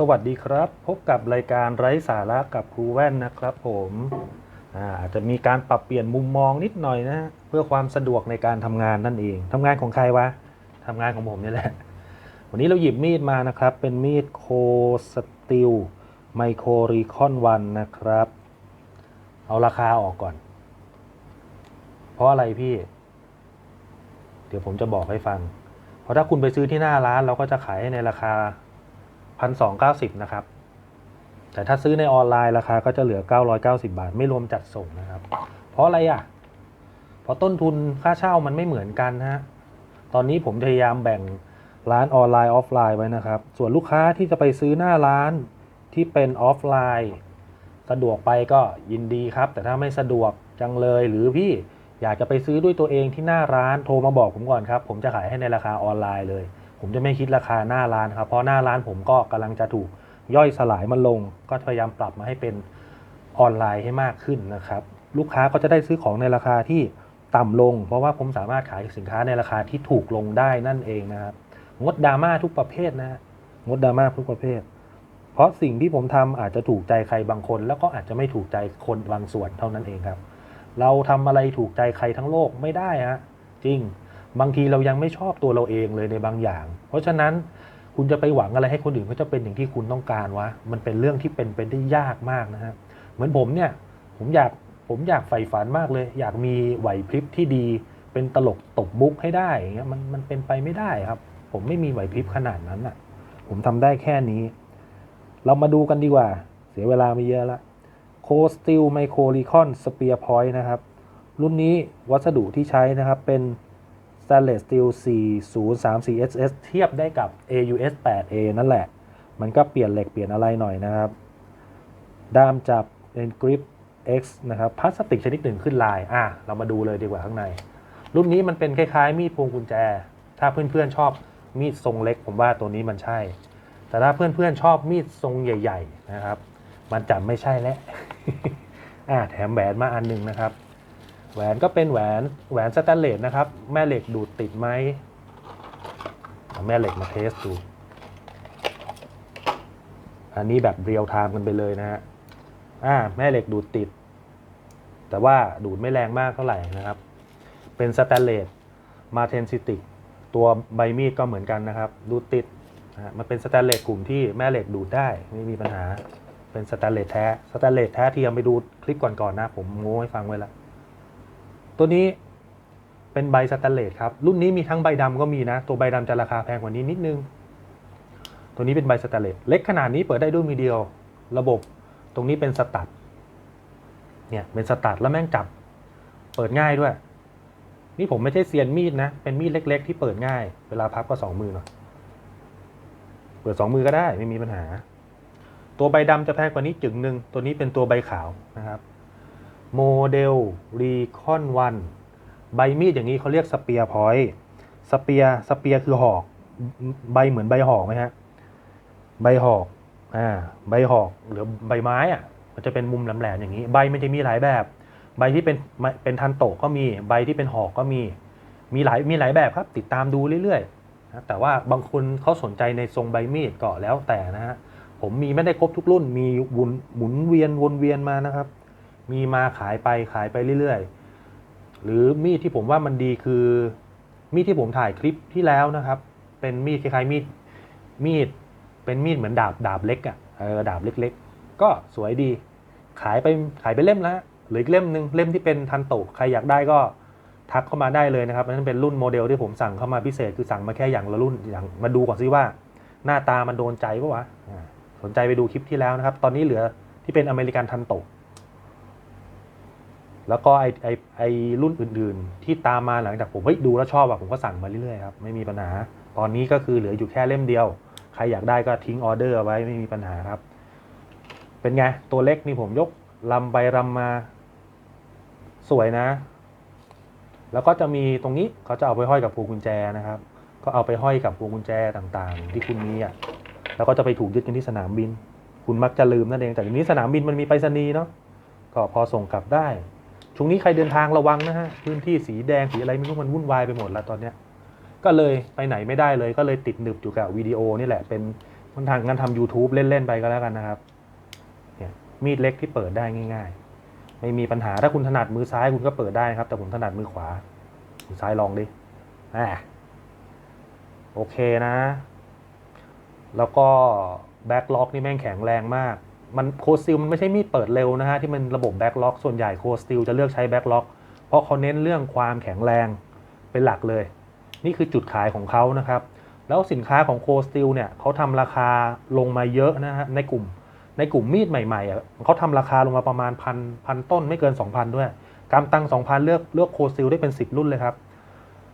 สวัสดีครับ พบกับรายการไร้สาระกับครูแว่นนะครับผมอาจจะมีการปรับเปลี่ยนมุมมองนิดหน่อยนะเพื่อความสะดวกในการทำงานนั่นเองทำงานของใครวะทำงานของผมนี่แหละ วันนี้เราหยิบมีดมานะครับ เป็นมีดโคสติลไมโครรีคอนวันนะครับ เอาราคาออกก่อน เพราะอะไรพี่ เดี๋ยวผมจะบอกให้ฟัง เพราะถ้าคุณไปซื้อที่หน้าร้านเราก็จะขายในราคา พันสองเก้าสิบนะครับ แต่ถ้าซื้อในออนไลน์ราคาก็จะเหลือ 990 บาท ไม่รวมจัดส่งนะครับ เพราะอะไรอะ เพราะต้นทุนค่าเช่ามันไม่เหมือนกันฮะ ตอนนี้ผมพยายามแบ่งร้านออนไลน์ออฟไลน์ไว้นะครับ ส่วนลูกค้าที่จะไปซื้อหน้าร้านที่เป็นออฟไลน์ สะดวกไปก็ยินดีครับ แต่ถ้าไม่สะดวกจังเลยหรือพี่อยากจะไปซื้อด้วยตัวเองที่หน้าร้านโทรมาบอกผมก่อนครับ ผมจะขายให้ในราคาออนไลน์เลย ผมจะไม่คิดราคาหน้าร้านครับ เพราะหน้าร้านผมก็กำลังจะถูกย่อยสลายมันลง ก็พยายามปรับมาให้เป็นออนไลน์ให้มากขึ้นนะครับ ลูกค้าก็จะได้ซื้อของในราคาที่ต่ำลง เพราะว่าผมสามารถขายสินค้าในราคาที่ถูกลงได้นั่นเองนะครับงดดราม่าทุกประเภทนะฮะงดดราม่าทุกประเภท เพราะสิ่งที่ผมทำอาจจะถูกใจใครบางคน แล้วก็อาจจะไม่ถูกใจคนบางส่วนเท่านั้นเองครับ เราทำอะไรถูกใจใครทั้งโลกไม่ได้ฮะจริง บางทีเรายังไม่ชอบตัวเราเองเลยในบางอย่าง เพราะฉะนั้นคุณจะไปหวังอะไรให้คนอื่นเขาจะเป็นอย่างที่คุณต้องการวะมันเป็นเรื่องที่เป็นไปได้ยากมากนะฮะเหมือนผมเนี่ยผมอยากผมอยากใฝ่ฝันมากเลย อยากมีไหวพริบที่ดี เป็นตลกตบมุกให้ได้อย่างเงี้ยมันมันเป็นไปไม่ได้ครับ ผมไม่มีไหวพริบขนาดนั้นอะ ผมทำได้แค่นี้ เรามาดูกันดีกว่า เสียเวลาไม่เยอะละโคสติลไมโครลีคอนสเปียร์พอยต์นะครับ รุ่นนี้วัสดุที่ใช้นะครับเป็น Stainless Steel 4034 SS เทียบได้กับ AUS 8A นั่นแหละ มันก็เปลี่ยนเหล็กเปลี่ยนอะไรหน่อยนะครับ ด้ามจับเป็น Grip X นะครับพลาสติกชนิดหนึ่งขึ้นลาย อะ เรามาดูเลยดีกว่าข้างใน รุ่นนี้มันเป็นคล้ายๆ มีดพวงกุญแจ ถ้าเพื่อนๆชอบมีดทรงเล็กผมว่าตัวนี้มันใช่ แต่ถ้าเพื่อนๆชอบมีดทรงใหญ่ ๆ นะครับ มันจะไม่ใช่แล้วอะแถมแหวนมาอันหนึ่งนะครับ แหวนก็เป็นแหวนแหวนสแตนเลสนะครับ แม่เหล็กดูดติดไหมเอาแม่เหล็กมาเทสดูอันนี้แบบเรียลไทม์กันไปเลยนะฮะอ่าแม่เหล็กดูดติด แต่ว่าดูดไม่แรงมากเท่าไหร่นะครับ เป็นสแตนเลสมาเทนซิติกตัวใบมีดก็เหมือนกันนะครับ ดูดติดนะมันเป็นสแตนเลสกลุ่มที่แม่เหล็กดูดได้ไม่มีปัญหาเป็นสแตนเลสแท้สแตนเลสแท้ที่ยังไปดูคลิปก่อนๆนะ ผมโม้ให้ฟังไว้แล้ว ตัวนี้เป็นใบสแตนเลสครับ รุ่นนี้มีทั้งใบดำก็มีนะ ตัวใบดำจะราคาแพงกว่านี้นิดนึง ตัวนี้เป็นใบสแตนเลสเล็กขนาดนี้เปิดได้ด้วยมือเดียว ระบบตรงนี้เป็นสตัดเนี่ยเป็นสตัดแล้วแม่งจับ เปิดง่ายด้วย นี่ผมไม่ใช่เซียนมีดนะ เป็นมีดเล็ก ๆ ที่เปิดง่าย เวลาพับก็สองมือหน่อยเปิดสองมือก็ได้ไม่มีปัญหา ตัวใบดำจะแพงกว่านี้จึงหนึ่งตัวนี้เป็นตัวใบขาวนะครับ โมเดลรีคอนวันใบมีดอย่างนี้เขาเรียกสเปียร์พอยต์สเปียร์สเปียร์คือหอก ใบเหมือนใบหอกไหมฮะ ใบหอกอ่าใบหอกหรือใบไม้อะมันจะเป็นมุมแหลมๆอย่างนี้ ใบมันจะมีหลายแบบ ใบที่เป็นเป็นทันโตก็มี ใบที่เป็นหอกก็มี มีหลายมีหลายแบบครับ ติดตามดูเรื่อยๆนะแต่ว่าบางคนเขาสนใจในทรงใบมีดก็แล้วแต่นะฮะผมมีไม่ได้ครบทุกรุ่นมีวุนหมุนเวียนวนเวียนมานะครับ มีมาขายไปขายไปเรื่อยๆ หรือมีดที่ผมว่ามันดีคือ มีดที่ผมถ่ายคลิปที่แล้วนะครับ เป็นมีดคล้ายๆมีดมีดเป็นมีดเหมือนดาบดาบเล็กอะ่ะเออดาบเล็ก ๆ ก็สวยดี ขายไปขายไปเล่มแล้วหลืออีกเล่มหนึ่งเล่มที่เป็นทันโตะใครอยากได้ก็ทักเข้ามาได้เลยนะครับนนั้นเป็นรุ่นโมเดลที่ผมสั่งเข้ามาพิเศษคือสั่งมาแค่อย่างละรุ่นอย่างมาดูก่อนซิว่า หน้าตามันโดนใจปะวะสนใจไปดูคลิปที่แล้วนะครับ ตอนนี้เหลือที่เป็นอเมริกันทันโตะ แล้วก็ไอไอไอรุ่นอื่นๆ ที่ตามมาหลังจากผมเฮ้ยดูแล้วชอบอะผมก็สั่งมาเรื่อยๆครับไม่มีปัญหา ตอนนี้ก็คือเหลืออยู่แค่เล่มเดียว ใครอยากได้ก็ทิ้งออเดอร์ไว้ไม่มีปัญหาครับ เป็นไง ตัวเล็กนี่ผมยกลำไปลำมา สวยนะ แล้วก็จะมีตรงนี้เขาจะเอาไปห้อยกับพวงกุญแจนะครับ ก็เอาไปห้อยกับพวงกุญแจต่างๆ ที่คุณมีอะแล้วก็จะไปถูกยึดกันที่สนามบิน คุณมักจะลืมนั่นเองแต่ทีนี้สนามบินมันมีไปรษณีย์เนาะก็พอส่งกลับได้ ช่วงนี้ใครเดินทางระวังนะฮะพื้นที่สีแดงสีอะไรไม่รู้มันวุ่นวายไปหมดแล้วตอนเนี้ยก็เลยไปไหนไม่ได้เลยก็เลยติดหนึบอยู่กับวิดีโอนี่แหละเป็นมันทางงั้นทำ YouTube เล่น ๆ ไปก็แล้วกันนะครับเนี่ยมีดเล็กที่เปิดได้ง่าย ๆ ไม่มีปัญหาถ้าคุณถนัดมือซ้ายคุณก็เปิดได้นะครับ แต่ผมถนัดมือขวามือซ้ายลองดิอ่าโอเคนะ แล้วก็แบ็กล็อกนี่แม่งแข็งแรงมาก มันโคสติลมันไม่ใช่มีดเปิดเร็วนะฮะที่มันระบบแบ็กล็อกส่วนใหญ่โคสติลจะเลือกใช้แบ็กล็อกเพราะเขาเน้นเรื่องความแข็งแรงเป็นหลักเลย นี่คือจุดขายของเขานะครับ แล้วสินค้าของโคสติลเนี่ยเขาทำราคาลงมาเยอะนะฮะในกลุ่ม ในกลุ่มมีดใหม่ๆอะเขาทำราคาลงมาประมาณพันพันต้นไม่เกิน 2,000 ด้วยกำตัง2,000 เลือกเลือกโคซิลได้เป็น 10 รุ่นเลยครับ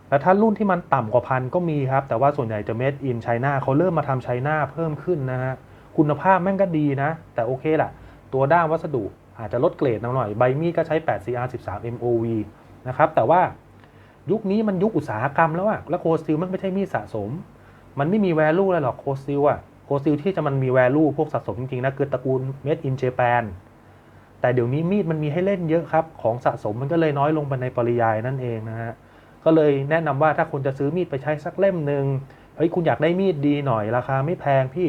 แต่ถ้ารุ่นที่มันต่ำกว่าพันก็มีครับ แต่ว่าส่วนใหญ่จะ made in China เขาเริ่มมาทำไชน่าเพิ่มขึ้นนะฮะ คุณภาพแม่งก็ดีนะ แต่โอเคแหละตัวด้ามวัสดุอาจจะลดเกรดหน่อย ใบมีดก็ใช้ 8CR 13 MOV นะครับ แต่ว่ายุคนี้มันยุคอุตสาหกรรมแล้วอะแล้วโคซิลมันไม่ใช่มีดสะสม มันไม่มี value อะไรหรอกโคซิลอะโคซิลที่จะมันมี value พวกสะสมจริงๆนะคือตระกูล made in Japan แต่เดี๋ยวนี้มีดมันมีให้เล่นเยอะครับ ของสะสมมันก็เลยน้อยลงไปในปริยายนั่นเองนะฮะ ก็เลยแนะนำว่าถ้าคุณจะซื้อมีดไปใช้สักเล่มหนึ่งเฮ้ยคุณอยากได้มีดดีหน่อยราคาไม่แพงพี่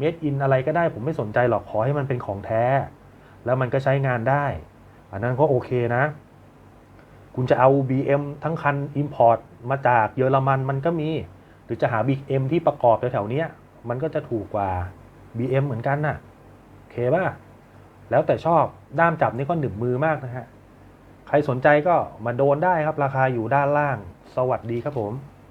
made in อะไรก็ได้ผมไม่สนใจหรอกขอให้มันเป็นของแท้ แล้วมันก็ใช้งานได้ อันนั้นก็โอเคนะ คุณจะเอา BM ทั้งคัน Import มาจากเยอรมันมันก็มี หรือจะหา BM ที่ประกอบแถวๆนี้มันก็จะถูกกว่า BM เหมือนกันน่ะโอเคป่ะ แล้วแต่ชอบด้ามจับนี่ก็หนึบมือมากนะฮะ ใครสนใจก็มาโดนได้ครับราคาอยู่ด้านล่าง สวัสดีครับผม